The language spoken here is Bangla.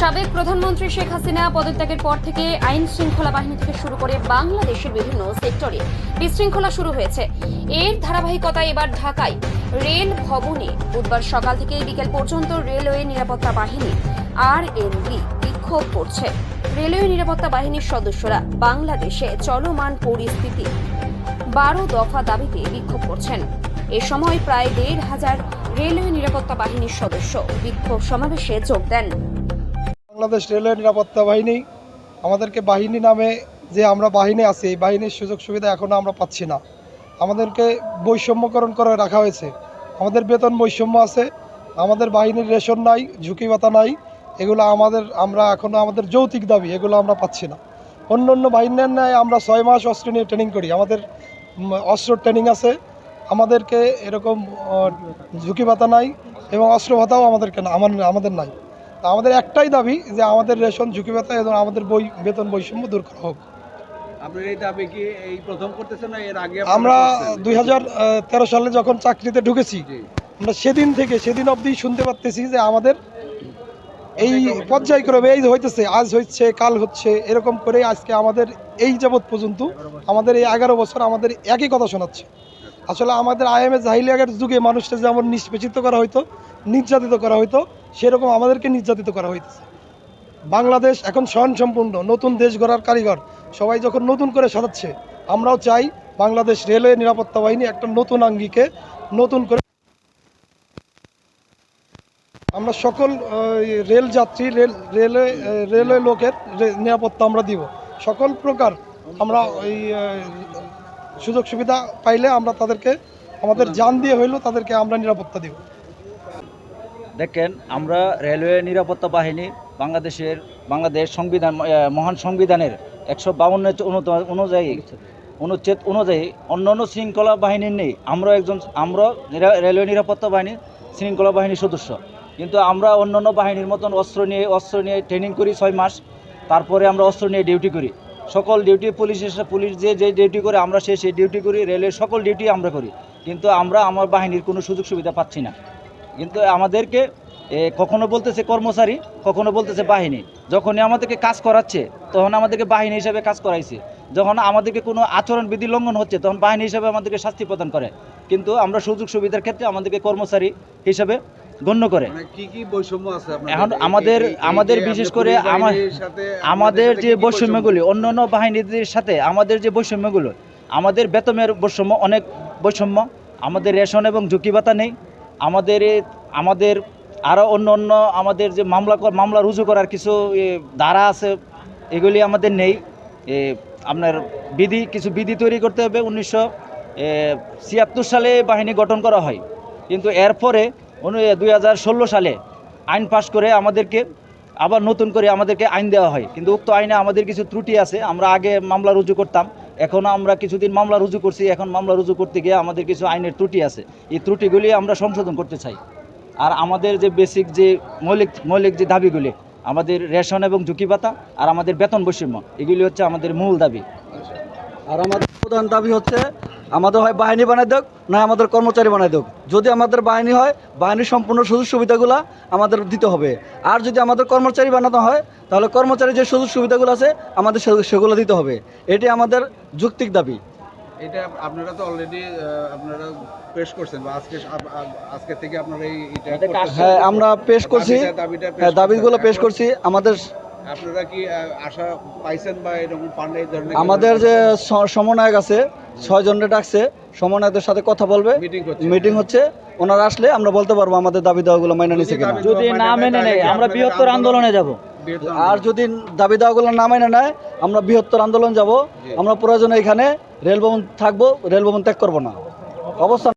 সাবেক প্রধানমন্ত্রী শেখ হাসিনা পদত্যাগের পর থেকে আইন শৃঙ্খলা বাহিনী থেকে শুরু করে বাংলাদেশের বিভিন্ন সেক্টরে বিশৃঙ্খলা শুরু হয়েছে। এর ধারাবাহিকতায় এবার ঢাকায়। রেল ভবনে বুধবার সকাল থেকে বিকেল পর্যন্ত রেলওয়ে নিরাপত্তা বাহিনী আর বিক্ষোভ করছে। রেলওয়ে নিরাপত্তা বাহিনীর সদস্যরা বাংলাদেশে চলমান পরিস্থিতি বারো দফা দাবিতে বিক্ষোভ করছেন। এ সময় প্রায় দেড় হাজার রেলওয়ে নিরাপত্তা বাহিনীর সদস্য বিক্ষোভ সমাবেশে যোগ দেন। বাংলাদেশ রেলওয়ে নিরাপত্তা বাহিনী আমাদেরকে বাহিনী নামে যে আমরা বাহিনী আছি এই বাহিনীর সুযোগ সুবিধা এখনও আমরা পাচ্ছি না। আমাদেরকে বৈষম্যকরণ করে রাখা হয়েছে। আমাদের বেতন বৈষম্য আছে আমাদের বাহিনীর রেশন নাই ঝুঁকি ভাতা নাই এগুলো আমাদের আমরা এখনও আমাদের যৌতিক দাবি এগুলো আমরা পাচ্ছি না। অন্য অন্য বাহিনীর ন্যায় আমরা ছয় মাস অস্ত্র নিয়ে ট্রেনিং করি। আমাদের অস্ত্র ট্রেনিং আছে। আমাদেরকে এরকম আহ, ঝুঁকি ভাতা নাই এবং অস্ত্র ভাতাও আমাদেরকে না আমার আমাদের নাই। তা আমাদের একটাই দাবি যে আমাদের রেশন ঝুঁকি ভাতা এবং আমাদের বই বেতন বৈষম্য দূর করা হোক। আমরা দুই তেরো সালে যখন চাকরিতে ঢুকেছি আমরা সেদিন থেকে সেদিন অবধি শুনতে পারতেছি যে আমাদের এই পর্যায়ক্রমে এই হইতেছে আজ হচ্ছে কাল হচ্ছে এরকম করে আজকে আমাদের এই যাবৎ পর্যন্ত আমাদের এই এগারো বছর আমাদের একই কথা শোনাচ্ছে। আসলে আমাদের আইএমএ জাহিলিয়াগের যুগে মানুষটা যেমন নিষ্পেষিত করা হইতো নির্যাতিত করা হইতো সেরকম আমাদেরকে নির্যাতিত করা হইতেছে। বাংলাদেশ এখন স্বয়ংসম্পূর্ণ নতুন দেশ গড়ার কারিগর। সবাই যখন নতুন করে সাজাচ্ছে আমরাও চাই বাংলাদেশ রেলওয়ে নিরাপত্তা বাহিনী একটা নতুন আঙ্গিকে নতুন করে আমরা সকল রেল যাত্রী রেল রেলওয়ে রেলওয়ে লোকের নিরাপত্তা আমরা দিব। সকল প্রকার আমরা আহ, সুযোগ সুবিধা পাইলে আমরা তাদেরকে, আমাদের যান দিয়ে হইলেও তাদেরকে আমরা নিরাপত্তা দিব। দেখেন, আমরা রেলওয়ে নিরাপত্তা বাহিনী বাংলাদেশের, বাংলাদেশ সংবিধান মহান সংবিধানের একশো বাউন্ন অনুযায়ী, অনুচ্ছেদ অনুযায়ী অন্যান্য শৃঙ্খলা বাহিনীর নেই। আমরা একজন আমরা রেলওয়ে নিরাপত্তা বাহিনীর শৃঙ্খলা বাহিনীর সদস্য। কিন্তু আমরা অন্যান্য বাহিনীর মতন অস্ত্র নিয়ে অস্ত্র নিয়ে ট্রেনিং করি ছয় মাস। তারপরে আমরা অস্ত্র নিয়ে ডিউটি করি। সকল ডিউটি পুলিশের সাথে- পুলিশ যে যে ডিউটি করে আমরা সে সেই ডিউটি করি রেলের সকল ডিউটি আমরা করি। কিন্তু আমরা আমার বাহিনীর কোনো সুযোগ সুবিধা পাচ্ছি না। কিন্তু আমাদেরকে কখনো বলতেছে কর্মচারী, কখনো বলতেছে বাহিনী। যখনই আমাদেরকে কাজ করাচ্ছে, তখন আমাদেরকে বাহিনী হিসাবে কাজ করাইছে। যখন আমাদেরকে কোনো আচরণ বিধি লঙ্ঘন হচ্ছে, তখন বাহিনী হিসাবে আমাদেরকে শাস্তি প্রদান করে। কিন্তু আমরা সুযোগ সুবিধার ক্ষেত্রে আমাদেরকে কর্মচারী হিসাবে গণ্য করে। মানে কি কি বৈষম্য এখন আমাদের আমাদের বিশেষ করে আমার আমাদের যে বৈষম্যগুলি অন্য অন্য বাহিনীদের সাথে আমাদের যে বৈষম্যগুলো আমাদের বেতনের বৈষম্য অনেক বৈষম্য আমাদের রেশন এবং ঝুঁকি ভাতা নেই আমাদের আমাদের আরও অন্য অন্য আমাদের যে মামলা মামলা রুজু করার কিছু ধারা আছে এগুলি আমাদের নেই। আপনার বিধি কিছু বিধি তৈরি করতে হবে। উনিশশো ছিয়াত্তর সালে বাহিনী গঠন করা হয়। কিন্তু এরপরে দুই হাজার ষোলো সালে আইন পাশ করে আমাদেরকে আবার নতুন করে আমাদেরকে আইন দেওয়া হয়। কিন্তু উক্ত আইনে আমাদের কিছু ত্রুটি আছে, আমরা আগে মামলা রুজু করতাম, এখন আমরা কিছুদিন মামলা রুজু করছি, এখন মামলা রুজু করতে গিয়ে আমাদের কিছু আইনের ত্রুটি আছে। এই ত্রুটিগুলি আমরা সংশোধন করতে চাই। আর আমাদের যে বেসিক যে মৌলিক মৌলিক যে দাবিগুলি, আমাদের রেশন এবং ঝুঁকি ভাতা আর আমাদের বেতন বৈষম্য, এগুলি হচ্ছে আমাদের মূল দাবি। আর আমাদের প্রধান দাবি হচ্ছে আমাদের হয় বাহিনী বানাই দেক না আমাদের কর্মচারী বানাই দেক। যদি আমাদের বাহিনী হয় বাহিনীর সম্পূর্ণ সুযোগ সুবিধাগুলো আমাদের দিতে হবে। আর যদি আমাদের কর্মচারী বানাতে হয় তাহলে কর্মচারী যে সুযোগ সুবিধাগুলো আছে আমাদের সেগুলো দিতে হবে। এটি আমাদের যৌক্তিক দাবি। এটা আপনারা তো অলরেডি আপনারা পেশ করছেন বা আজকে আজকে থেকে আপনারা। হ্যাঁ আমরা পেশ করছি। হ্যাঁ দাবিগুলো পেশ করছি। আমাদের আপনারা কি আশা পাইছেন বা এরকম পান এই ধরনের আমাদের যে সমন্বয়ক আছে ছয়জনরে ডাকছে সমন্বয়কদের সাথে কথা বলবে। মিটিং হচ্ছে ওনারা আসলে আমরা বলতে পারব আমাদের দাবি দাওয়াগুলো মাইনে নিচ্ছে যদি কিনা। যদি না মেনে নেয় আমরা বৃহত্তর আন্দোলনে যাব। আর যদি দাবি দাওয়াগুলো না মেনে নেয় আমরা বৃহত্তর আন্দোলন যাব। আমরা প্রয়োজনে এখানে রেল ভবন থাকব রেলভবন ত্যাগ করব না। অবস্থান